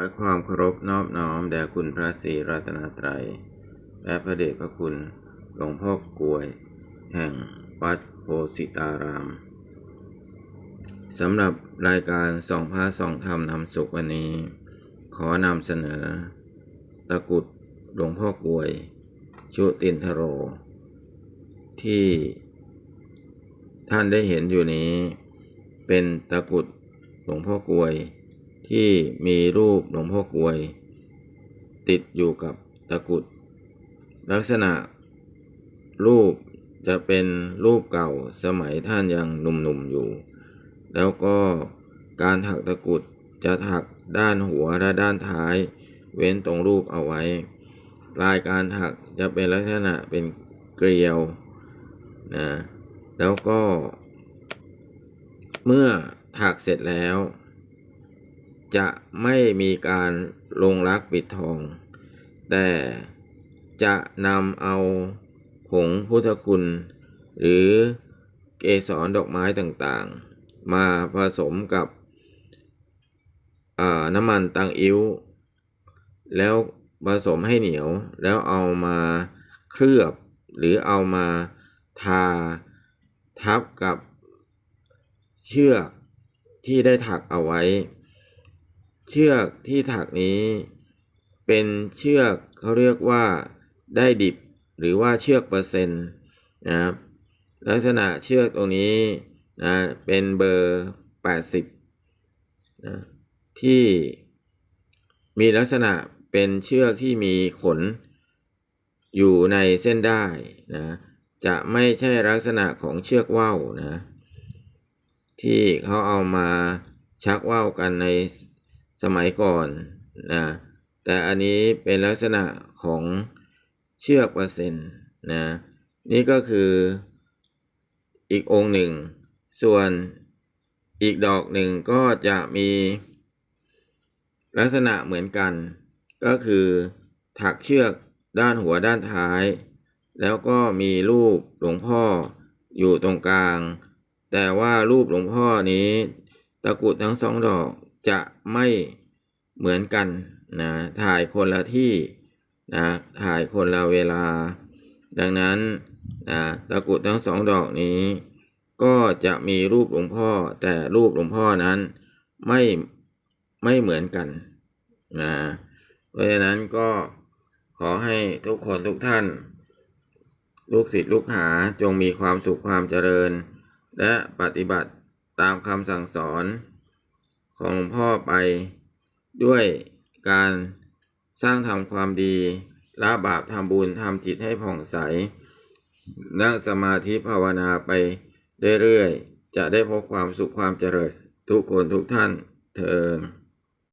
อความเคารพนอบน้อมแด่คุณพระศรีรัตนตรัย และพระเดชพระคุณหลวงพ่อกลวย แห่งวัดโพสิตารามสำหรับรายการส่องพระส่องธรรมนำสุขวันนี้ ขอนำเสนอ ตะกุดหลวงพ่อกลวย ชุตินทโร ที่ท่านได้เห็นอยู่นี้ เป็นตะกุดหลวงพ่อกลวย ที่มีรูปหลวงพ่อกวย ติดอยู่กับตะกุด ลักษณะรูปจะเป็นรูปเก่าสมัยท่านยังหนุ่มๆอยู่ แล้วก็การถักตะกุดจะถักด้านหัวและด้านท้าย เว้นตรงรูปเอาไว้ ลายการถักจะเป็นลักษณะเป็นเกลียวนะแล้วก็ เมื่อถักเสร็จแล้ว จะไม่มีการลงรักปิดทอง แต่จะนำเอาผงพุทธคุณ หรือเกสรดอกไม้ต่างๆ มาผสมกับน้ำมันตังอิ้ว แล้วผสมให้เหนียว แล้วเอามาเคลือบ หรือเอามาทาทับกับเชือกที่ได้ถักเอาไว้ เชือกที่ถักนี้ เป็นเชือกเขาเรียกว่าได้ดิบหรือว่าเชือกเปอร์เซ็นต์นะครับลักษณะเชือกตรงนี้นะเป็นเบอร์ 80นะที่มีลักษณะเป็นเชือกที่มีขนอยู่ในเส้นได้นะจะไม่ใช่ลักษณะของเชือกว่าวนะที่เขาเอามาชักว่าวกันใน สมัยก่อนนะแต่อันนี้เป็นลักษณะของเชือกเปอร์เซ็นต์นะนี่ก็คืออีกองค์หนึ่ง ส่วนอีกดอกหนึ่งก็จะมีลักษณะเหมือนกัน ก็คือถักเชือกด้านหัวด้านท้าย แล้วก็มีรูปหลวงพ่ออยู่ตรงกลาง แต่ว่ารูปหลวงพ่อนี้ ตะกุดทั้งสองดอกจะไม่ เหมือนกันนะถ่ายคนละที่นะถ่ายคนละเวลา ดังนั้นนะตะกุดทั้งสองดอกนี้ ก็จะมีรูปหลวงพ่อแต่รูปหลวงพ่อนั้นไม่ไม่เหมือนกันนะเพราะฉะนั้นก็ขอให้ทุกคนทุกท่าน ลูกศิษย์ลูกหาจงมีความสุขความเจริญ และปฏิบัติตามคำสั่งสอนของหลวงพ่อไป ด้วยการสร้างทำความดีละบาปทำบุญทำจิตให้ผ่องใส นั่งสมาธิภาวนาไปเรื่อยๆ จะได้พบความสุขความเจริญทุกคนทุกท่านเทอ